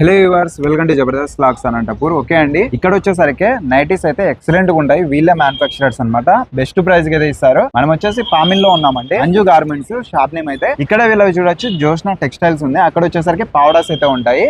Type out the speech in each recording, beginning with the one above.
Hello viewers welcome to Jabardasth lakhs Anantapur okay అండి ఇక్కడ వచ్చేసరికి నైటీస్ అయితే ఎక్సలెంట్గా ఉంటాయి. వీళ్ళే మ్యానుఫాక్చరర్స్ అన్నమాట. బెస్ట్ ప్రైస్కి అయితే ఇస్తారు. మనం వచ్చేసి పామిల్లో ఉన్నామండి. అంజు గార్మెంట్స్ షాప్ నేమ్ అయితే ఇక్కడ వీళ్ళవి చూడొచ్చు. జోష్నా టెక్స్టైల్స్ ఉంది. అక్కడ వచ్చేసరికి పౌడర్స్ అయితే ఉంటాయి.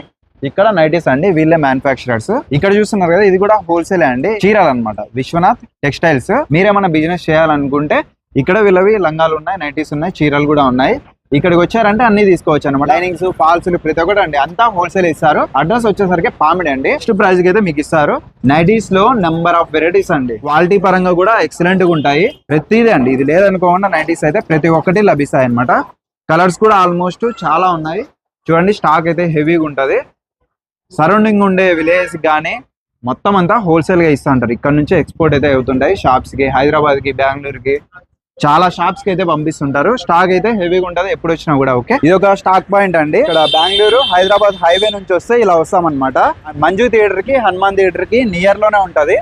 ఇక్కడ నైటీస్ అండి వీళ్ళే మ్యానుఫాక్చరర్స్ ఇక్కడ చూస్తున్నారు కదా ఇది కూడా హోల్సేల్ అండి. చీరాలు అనమాట విశ్వనాథ్ టెక్స్టైల్స్ మీరేమైనా బిజినెస్ చేయాలనుకుంటే ఇక్కడ వీళ్ళవి లంగాలు ఉన్నాయి నైటీస్ ఉన్నాయి చీరలు కూడా ఉన్నాయి. ఇక్కడికి వచ్చారంటే అన్ని తీసుకోవచ్చు అనమాట డైనింగ్స్ ఫాల్స్ ప్రతి ఒక్కటి అండి. అంతా హోల్సేల్ ఇస్తారు. అడ్రస్ వచ్చేసరికి పామిడి అండి. ఫస్ట్ ప్రైస్కి అయితే మీకు ఇస్తారు. నైటీస్లో నెంబర్ ఆఫ్ వెరైటీస్ అండి. క్వాలిటీ పరంగా కూడా ఎక్సలెంట్గా ఉంటాయి. ప్రతిదీ అండి. ఇది లేదనుకోకుండా నైటీస్ అయితే ప్రతి ఒక్కటి లభిస్తాయి అనమాట కలర్స్ కూడా ఆల్మోస్ట్ చాలా ఉన్నాయి. చూడండి స్టాక్ అయితే హెవీగా ఉంటది. సరౌండింగ్ ఉండే విలేజ్ కానీ మొత్తం అంతా హోల్సేల్గా ఇస్తూ ఉంటారు. ఇక్కడ నుంచి ఎక్స్పోర్ట్ అయితే అవుతుంటాయి. షాప్స్కి హైదరాబాద్కి బెంగళూరు కి చాలా షాప్స్కి అయితే పంపిస్తుంటారు. స్టాక్ అయితే హెవీగా ఉంటది ఎప్పుడు వచ్చినా కూడా ఓకే ఇది ఒక స్టాక్ పాయింట్ అండి. ఇక్కడ బెంగళూరు హైదరాబాద్ హైవే నుంచి వస్తే ఇలా వస్తామన్నమాట. మంజు థియేటర్కి హనుమాన్ థియేటర్కి నియర్లోనే ఉంటది.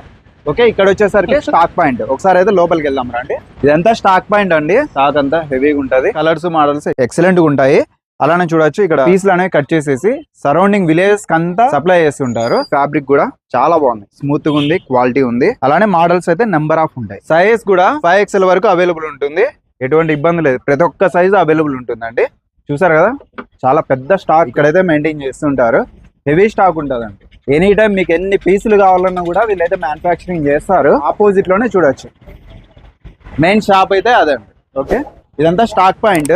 ఓకే ఇక్కడ వచ్చేసరికి స్టాక్ పాయింట్ ఒకసారి అయితే లోపలికి వెళ్దాం రండి. ఇదంతా స్టాక్ పాయింట్ అండి. స్టాక్ అంతా హెవీగా ఉంటది. కలర్స్ మోడల్స్ ఎక్సలెంట్గా ఉంటాయి. అలానే చూడొచ్చు. ఇక్కడ పీస్లు అనేవి కట్ చేసేసి సరౌండింగ్ విలేజెస్ అంతా సప్లై చేస్తుంటారు ఫ్యాబ్రిక్ కూడా చాలా బాగుంది. స్మూత్గా ఉంది క్వాలిటీ ఉంది. అలానే మోడల్స్ అయితే నెంబర్ ఆఫ్ ఉంటాయి. సైజ్ కూడా ఫైవ్ ఎక్స్ఎల్ వరకు అవైలబుల్ ఉంటుంది. ఎటువంటి ఇబ్బంది లేదు. ప్రతి ఒక్క సైజ్ అవైలబుల్ ఉంటుందండి. చూసారు కదా? చాలా పెద్ద స్టాక్ ఇక్కడైతే మెయింటైన్ చేస్తుంటారు హెవీ స్టాక్ ఉంటుందండి. ఎనీ టైం మీకు ఎన్ని పీసులు కావాలన్నా కూడా వీళ్ళైతే మ్యానుఫాక్చరింగ్ చేస్తారు. ఆపోజిట్లోనే చూడొచ్చు. మెయిన్ షాప్ అయితే అదండి. ఓకే? ఇదంతా స్టాక్ పాయింట్.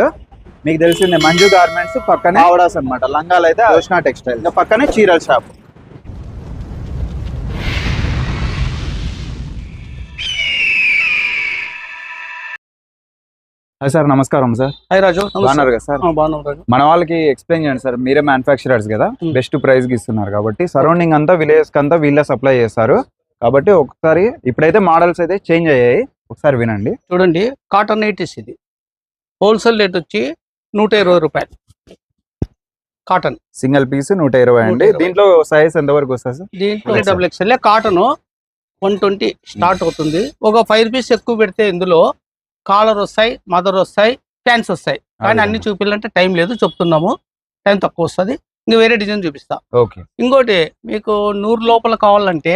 మీకు తెలిసిందే మంజు గార్మెంట్స్ పక్కనే ఆవడాస్ అన్నమాట. లంగాలు అయితే రోష్నా టెక్స్టైల్ ఇంకా పక్కనే చీరల షాప్. హాయ్ సార్ నమస్కారం సార్. హాయ్ రాజు బాగున్నారు కదా సార్? మన వాళ్ళకి ఎక్స్ప్లెయిన్ చేయండి సార్. మీరే మ్యానుఫాక్చరర్స్ కదా. Hmm. బెస్ట్ ప్రైస్కి ఇస్తున్నారు కాబట్టి సరౌండింగ్ అంతా విలేజ్ అంతా వీళ్ళే సప్లై చేస్తారు. కాబట్టి ఒకసారి ఇప్పుడైతే మోడల్స్ అయితే చేంజ్ అయ్యాయి. ఒకసారి వినండి. చూడండి కాటన్ నైటీస్ ఇది. హోల్సేల్ రేట్ వచ్చి నూట ఇరవై రూపాయలు. కాటన్ సింగిల్ పీస్ నూట ఇరవై అండి. 120. దీంట్లో సైజ్ ఎంత వరకు వస్తుంది సార్? దీంట్లో. Double XL cotton one twenty start అవుతుంది. ఒక ఫైవ్ రూపీస్ ఎక్కువ పెడితే ఇందులో కాలర్ వస్తాయి మదర్ వస్తాయి ప్యాంట్స్ వస్తాయి. కానీ. అన్ని చూపించాలంటే టైం లేదు చెప్తున్నాము. టైం తక్కువ వస్తుంది. ఇంకా వేరే డిజైన్ చూపిస్తా. ఓకే. ఇంకోటి మీకు నూరు లోపల కావాలంటే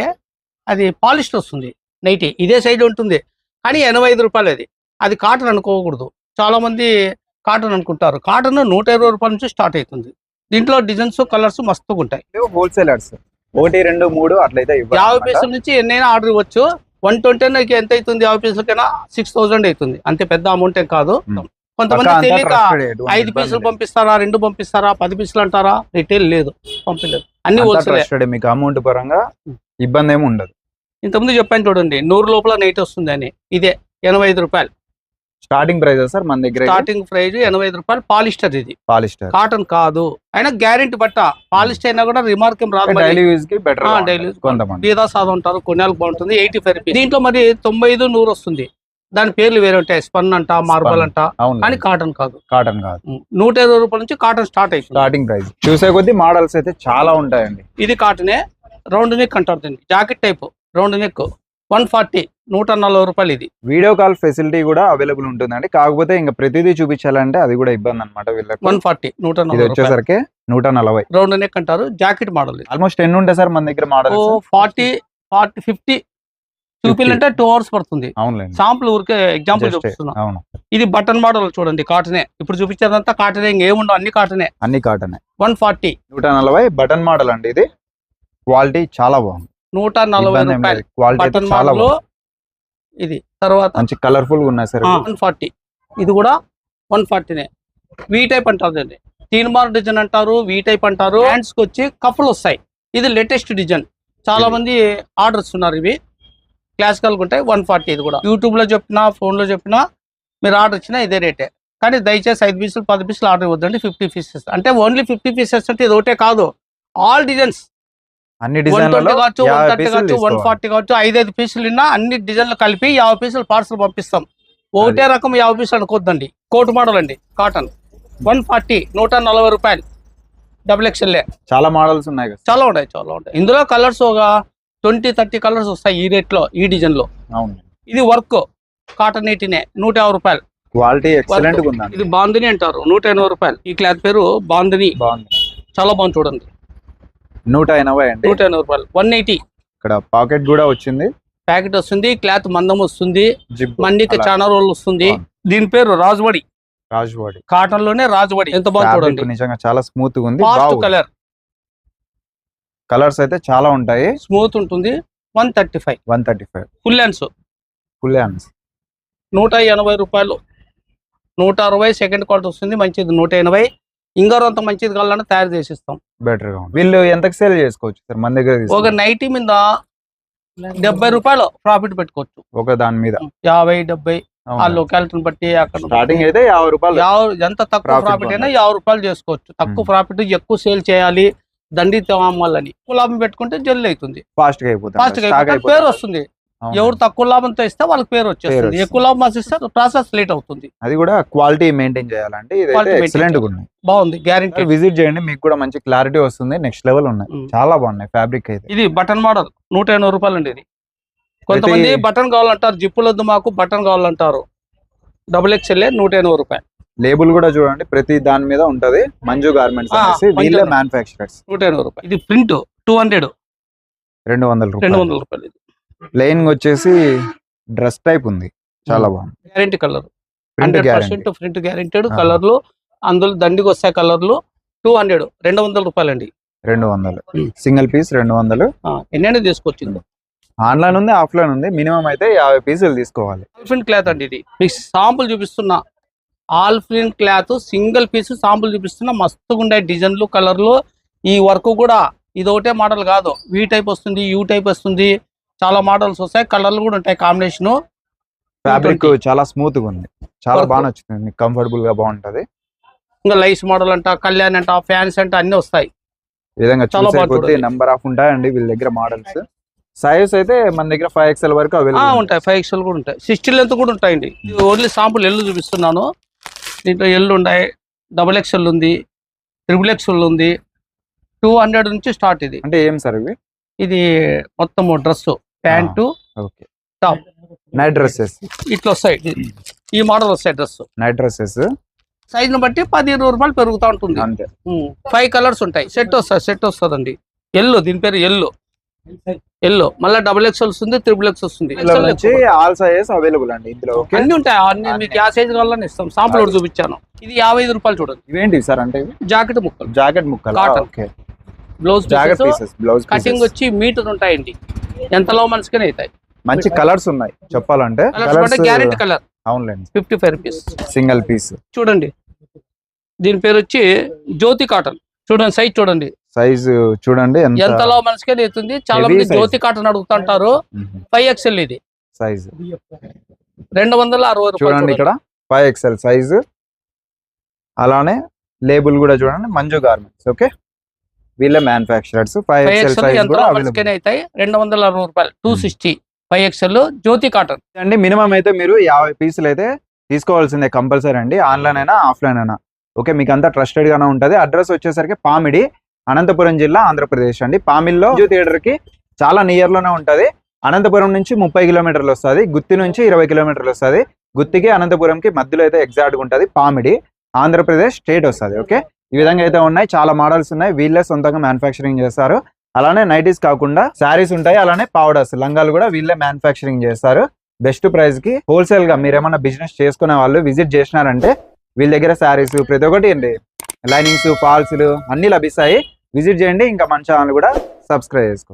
అది పాలిస్టర్ వస్తుంది నైటీ ఇదే సైడ్ ఉంటుంది. కానీ ఎనభై ఐదు రూపాయలు అది. అది కాటన్ అనుకోకూడదు. చాలా మంది కాటన్ అనుకుంటారు. కాటన్ నూట ఇరవై రూపాయల నుంచి స్టార్ట్ అవుతుంది. దీంట్లో డిజైన్స్ కలర్స్ మస్తుగా ఉంటాయి హోల్సేలర్స్. ఒకటి రెండు మూడు అట్లయితే యాభై. పీసుల నుంచి ఎన్నైనా ఆర్డర్ ఇవ్వచ్చు. వన్ ట్వంటీ ఎంత అవుతుంది? యాభై పీసులకైనా సిక్స్ థౌసండ్ అవుతుంది. అంతే పెద్ద అమౌంట్ ఏం కాదు. కొంతమంది తెలియక ఐదు పీసులు. పంపిస్తారా రెండు పంపిస్తారా పది పీసులు అంటారా? రిటైల్ లేదు. పంపించలేదు అన్ని హోల్సేల్. మీకు అమౌంట్ పరంగా. ఇబ్బంది ఏమి ఉండదు. ఇంతకుముందు చెప్పాను చూడండి నూరు లోపల నైట్ వస్తుంది అని. ఇదే ఎనభై ఐదు రూపాయలు. స్టార్టింగ్ ప్రైస్ సార్ మన దగ్గర స్టార్టింగ్ ప్రైజ్ ఎనభై ఐదు రూపాయలు పాలిస్టర్ ఇది. పాలిస్టర్. కాటన్ కాదు. అయినా గ్యారెంటీ బట్ట పాలిస్టర్ అయినా కూడా రిమార్క్ రాదు. డైలీ యూజ్కి బెటర్ కొంతమంది. బీదా సాదం ఉంటారు కొన్నేళ్ళకి బాగుంటుంది ఎయిటీ ఫైవ్ రూపీస్. దీంట్లో మరి తొంభై ఐదు నూరు వస్తుంది. దాని పేర్లు వేరే ఉంటాయి. స్పన్ అంట మార్బల్ అంట. కానీ కాటన్ కాదు. కాటన్ కాదు. నూట ఇరవై రూపాయల నుంచి కాటన్ స్టార్ట్ అవుతుంది స్టార్టింగ్ ప్రైస్. చూసే కొద్దీ మోడల్స్ అయితే చాలా ఉంటాయండి. ఇది కాటనే రౌండ్ నెక్ అంటారు jacket type round neck. One forty నూట నలభై రూపాయలు ఇది. వీడియో కాల్ ఫెసిలిటీ కూడా అవైలబుల్ ఉంటుందండి. కాకపోతే ఇంకా ప్రతిదీ చూపించాలంటే అది కూడా ఇబ్బంది అనమాట వీళ్ళకి. వన్ ఫార్టీ నూట నలభై వచ్చేసరికి నూట నలభై. రౌండ్ నెక్ అంటారు జాకెట్ మోడల్ ఆల్మోస్ట్ ఎన్ని ఉంటాయి సార్ మన దగ్గర ఓ మోడల్స్ ఫార్టీ ఫార్టీ ఫిఫ్టీ చూపించాలంటే టూ అవర్స్ పడుతుంది. సాంపుల్ ఊరికే ఎగ్జాంపుల్ Just, చూపిస్తున్నా. అవును. ఇది బటన్ మోడల్ చూడండి కాటనే. ఇప్పుడు చూపించేదంతా కాటనే ఇంకేముండవు అన్ని కాటనే. అన్ని కాటన్. One forty. నూట నలభై బటన్ మోడల్ అండి ఇది. క్వాలిటీ చాలా బాగుంది. నూట నలభై రూపాయలు. బటన్ మోడల్ ఇది. తర్వాత మంచి కలర్ఫుల్ ఉన్నాయి సార్ వన్ ఫార్టీ. ఇది కూడా వన్ ఫార్టీనే. వీ టైప్ అంటారు దీన్ని. తీన్ మార్ డిజైన్ అంటారు వీ టైప్ అంటారు. హ్యాండ్స్కి వచ్చి కఫ్లు వస్తాయి. ఇది లేటెస్ట్ డిజైన్ చాలా. మంది ఆర్డర్స్ ఉన్నారు ఇవి. క్లాసికల్ ఉంటాయి వన్ ఫార్టీ ఇది కూడా. యూట్యూబ్లో చెప్పినా ఫోన్లో చెప్పినా మీరు ఆర్డర్ ఇచ్చినా ఇదే రేటే కానీ దయచేసి ఐదు పీసులు పది పీసులు ఆర్డర్ ఇవ్వద్దండి ఫిఫ్టీ పీసెస్ అంటే ఓన్లీ ఫిఫ్టీ పీసెస్ అంటే ఇది ఒకటే కాదు. ఆల్ డిజైన్స్ అన్ని డిజైన్లలో ట్వంటీ కావచ్చు వన్ థర్టీ కావచ్చు వన్. ఫార్టీ కావచ్చు ఐదు ఐదు పీసులు ఉన్నా అన్ని డిజైన్లు కలిపి యాభై పీసులు పార్సల్ పంపిస్తాం. ఒకటే రకం యాభై పీసులు అనుకోద్దండి. కోట్ మోడల్ అండి కాటన్ వన్ ఫార్టీ నూట నలభై రూపాయలు. డబుల్ ఎక్స్ఎల్ఏ చాలా మోడల్స్ ఉన్నాయి చాలా ఉంటాయి చాలా ఉంటాయి. ఇందులో కలర్స్ ఒక ట్వంటీ థర్టీ కలర్స్ వస్తాయి ఈ రేట్లో ఈ డిజైన్లో ఇది వర్క్ కాటన్ ఎయిటీనే నూట యాభై రూపాయలు. క్వాలిటీ ఎక్సలెంట్ ఇది బాందిని అంటారు నూట ఎనభై రూపాయలు. ఈ క్లాత్ పేరు బాందిని. చాలా బాగుంది చూడండి. నూట ఎనభై అండి. నూట ఎనభై రూపాయలు. వన్ ఎయిటీ ఇక్కడ పాకెట్ కూడా వచ్చింది. ప్యాకెట్ వస్తుంది క్లాత్ మందం వస్తుంది మండికి చాలా రోజులు వస్తుంది. దీని పేరు రాజువడి. రాజువాడి. కాటన్లోనే రాజువడి. ఎంత చూడండి. నిజంగా చాలా స్మూత్గా ఉంది కలర్ కలర్స్ అయితే చాలా ఉంటాయి. స్మూత్ ఉంటుంది. One thirty five one thirty five full hands full hands నూట ఎనభై రూపాయలు. నూట అరవై సెకండ్ క్వాలిటీ వస్తుంది. మంచిది. నూట ఎనభై. ఇంగారు అంత మంచిది కావాలంటే తయారు చేసిస్తాం. బెటర్గా ఉంది. వీళ్ళు ఎంతకు సేల్ చేసుకోవచ్చు సార్? మన దగ్గర ఒక? నైటీ మీద డెబ్బై రూపాయలు ప్రాఫిట్ పెట్టుకోవచ్చు. ఒక దాని మీద? యాభై డెబ్బై ఆ లొకాలిటీని బట్టి అక్కడ స్టార్టింగ్ అయితే యాభై రూపాయలు. ఎంత తక్కువ ప్రాఫిట్ అయినా. యాభై రూపాయలు చేసుకోవచ్చు. తక్కువ. ప్రాఫిట్ ఎక్కువ సేల్ చేయాలి దండి అమ్మాలని లాభం పెట్టుకుంటే జల్లి అవుతుంది. ఫాస్ట్గా అయిపోతుంది. ఫాస్ట్గా. పేరు వస్తుంది. ఎవరు తక్కువ లాభంతో ఇస్తే వాళ్ళకి పేరు వచ్చేస్తుంది. ఎక్కువ లాభం ఇస్తే ప్రాసెస్ లేట్ అవుతుంది. అది కూడా క్వాలిటీ మెయింటైన్ చేయాలంటే ఎక్సలెంట్ ఉన్నాయి. బాగుంది. గ్యారంటీ విజిట్ చేయండి. మీకు కూడా మంచి క్లారిటీ వస్తుంది. నెక్స్ట్ లెవెల్ ఉన్నాయి. చాలా బాగున్నాయి ఫ్యాబ్రిక్ అయితే. ఇది బటన్ మోడల్. నూట ఎనభై రూపాయలు అండి ఇది కొంతమంది బటన్ కావాలంటారు. జిప్పులు వద్దు మాకు బటన్ కావాలంటారు. డబుల్ ఎక్స్ఎల్ నూట ఎనభై రూపాయలు. లేబుల్ కూడా చూడండి. ప్రతి దాని మీద ఉంటది. మంజు గార్మెంట్స్ వీళ్ళే. మ్యానుఫాక్చరర్స్ నూట ఎనభై రూపాయలు. ఇది ప్రింట్. Two hundred. రెండు వందల రెండు వందల రూపాయలు ప్లెయిన్ వచ్చేసి డ్రెస్ టైప్ ఉంది. చాలా బాగుంది. Guarantee colour hundred guarantee percent print guaranteed ఆహా. కలర్లు అందులో దండికి వస్తాయి కలర్లు టూ హండ్రెడ్ రెండు వందల రూపాయలు అండి రెండు వందలు. సింగిల్ పీస్ రెండు వందలు. ఎన్నైనా తీసుకొచ్చింది. ఆన్లైన్ ఉంది ఆఫ్లైన్ ఉంది. మినిమం అయితే యాభై పీసులు తీసుకోవాలి. ఆల్ఫిన్ క్లాత్ అండి ఇది. మీకు సాంపుల్ చూపిస్తున్నా ఆల్ఫిన్ క్లాత్ సింగిల్ పీస్ సాంపుల్ చూపిస్తున్నా మస్తుగా ఉండే డిజైన్లు కలర్లు ఈ వర్క్ కూడా ఇది ఒకటే మోడల్ కాదు. వీ టైప్ వస్తుంది యూ టైప్ వస్తుంది. చాలా మోడల్స్ వస్తాయి కలర్లు కూడా ఉంటాయి కాంబినేషన్. ఫ్యాబ్రిక్ చాలా స్మూత్గా ఉంది. చాలా. బాగా నచ్చుతుంది. మీకు కంఫర్టబుల్గా బాగుంటది. ఇంకా లైస్ మోడల్ అంట కళ్యాణ్ అంట ఫ్యాన్స్ అంట అన్ని వస్తాయి. ఈ విధంగా చాలా చూసే బాగా కొద్ది చూడండి. నెంబర్ ఆఫ్ ఉంటాయండి వీళ్ళ దగ్గర మోడల్స్ సైజ్ అయితే మన దగ్గర ఫైవ్ ఎక్స్ఎల్ వరకు అవైలబుల్ ఉంటాయి. ఫైవ్ ఎక్స్ఎల్ కూడా ఉంటాయి. సిక్స్టీ లెంత్ కూడా ఉంటాయండి. ఓన్లీ సాంపుల్ ఎల్లు చూపిస్తున్నాను. దీంట్లో ఎల్లు ఉన్నాయి. డబుల్ ఎక్స్ఎల్ ఉంది. త్రిబుల్ ఎక్స్ఎల్ ఉంది. టూ హండ్రెడ్ నుంచి స్టార్ట్ ఇది. అంటే ఏం సార్ ఇవి? ఇది మొత్తం dress pant top. Night dresses. ఇట్లా వస్తాయి. ఈ మోడల్ వస్తాయి డ్రెస్ నైట్ డ్రెస్సెస్. సైజ్ని బట్టి పది ఇరవై రూపాయలు పెరుగుతూ ఉంటుంది. అంతే. ఫైవ్ కలర్స్ ఉంటాయి. సెట్ వస్తుంది సెట్ వస్తుందండి. ఎల్లో దీని పేరు ఎల్లో. ఎల్లో. మళ్ళీ డబుల్ ఎక్స్ వస్తుంది త్రిబుల్ ఎక్స్ వస్తుంది. ఆల్ సైజెస్ అవైలబుల్ అండి ఇందులో. ఓకే. అన్ని ఉంటాయి. అన్ని మీకు యా సైజ్ కావాలని ఇస్తాం. సాంపుల్ ఒకటి చూపించాను. ఇది యాభై ఐదు రూపాయలు చూడండి. ఇవేంటి సార్ అంటే జాకెట్ ముక్కలు. జాకెట్ ముక్కలు? Blouse jacket pieces blouse cutting వచ్చి మీటర్ ఉంటాయండి. ఎంతలో మనసుకనే అవుతాయి. మంచి కలర్స్ ఉన్నాయి చెప్పాలంటే. కలర్స్ గ్యారెంటీ కలర్ అవునులేండి. Fifty five rupees single piece చూడండి. దీని పేరు వచ్చి జ్యోతి కాటన్. చూడండి సైజ్ చూడండి. సైజ్ చూడండి ఎంత ఎంతలో మనసుకే అవుతుంది. చాలా మంది. జ్యోతి కాటన్ అడుగుతుంటారు. ఫైవ్ ఎక్స్ఎల్ ఇది. సైజ్ రెండు వందల అరవై చూడండి ఇక్కడ ఫైవ్ ఎక్స్ఎల్ సైజ్ అలానే లేబుల్ కూడా చూడండి మంజు గార్మెంట్స్ ఓకే వీళ్ళ మ్యానుఫాక్చరర్స్ ఫైవ్ ఎక్స్ఎల్ అవుతాయి? రెండు వందల అరవై రూపాయలు. Two. Sixty five XL Jyothi cotton అండి మినిమం అయితే మీరు యాభై పీసులు అయితే తీసుకోవాల్సిందే కంపల్సరీ అండి. ఆన్లైన్ అయినా ఆఫ్లైన్ అయినా. ఓకే మీకు అంతా ట్రస్టెడ్ గానే ఉంటది. అడ్రస్ వచ్చేసరికి పామిడి అనంతపురం జిల్లా ఆంధ్రప్రదేశ్ అండి. పామిల్లో థియేటర్కి చాలా నియర్లోనే ఉంటది. అనంతపురం నుంచి ముప్పై కిలోమీటర్లు వస్తుంది. గుత్తి నుంచి ఇరవై కిలోమీటర్లు వస్తుంది. గుత్తికి అనంతపురంకి మధ్యలో అయితే ఎగ్జాక్ట్గా ఉంటది. పామిడి ఆంధ్రప్రదేశ్ స్టేట్ వస్తుంది. ఓకే ఈ విధంగా అయితే ఉన్నాయి. చాలా మోడల్స్ ఉన్నాయి. వీళ్ళే సొంతంగా మ్యానుఫ్యాక్చరింగ్ చేస్తారు. అలానే నైటీస్ కాకుండా శారీస్ ఉంటాయి. అలానే పౌడర్స్ లంగాలు కూడా వీళ్ళే మ్యానుఫాక్చరింగ్ చేస్తారు. బెస్ట్ ప్రైస్కి హోల్సేల్గా మీరు ఏమన్నా బిజినెస్ చేసుకునే వాళ్ళు విజిట్ చేసినారంటే వీళ్ళ దగ్గర శారీస్ ప్రతి ఒక్కటి అండి. లైనింగ్స్ ఫాల్స్ అన్ని లభిస్తాయి. విజిట్ చేయండి. ఇంకా మన ఛానల్ కూడా సబ్స్క్రైబ్ చేసుకోండి.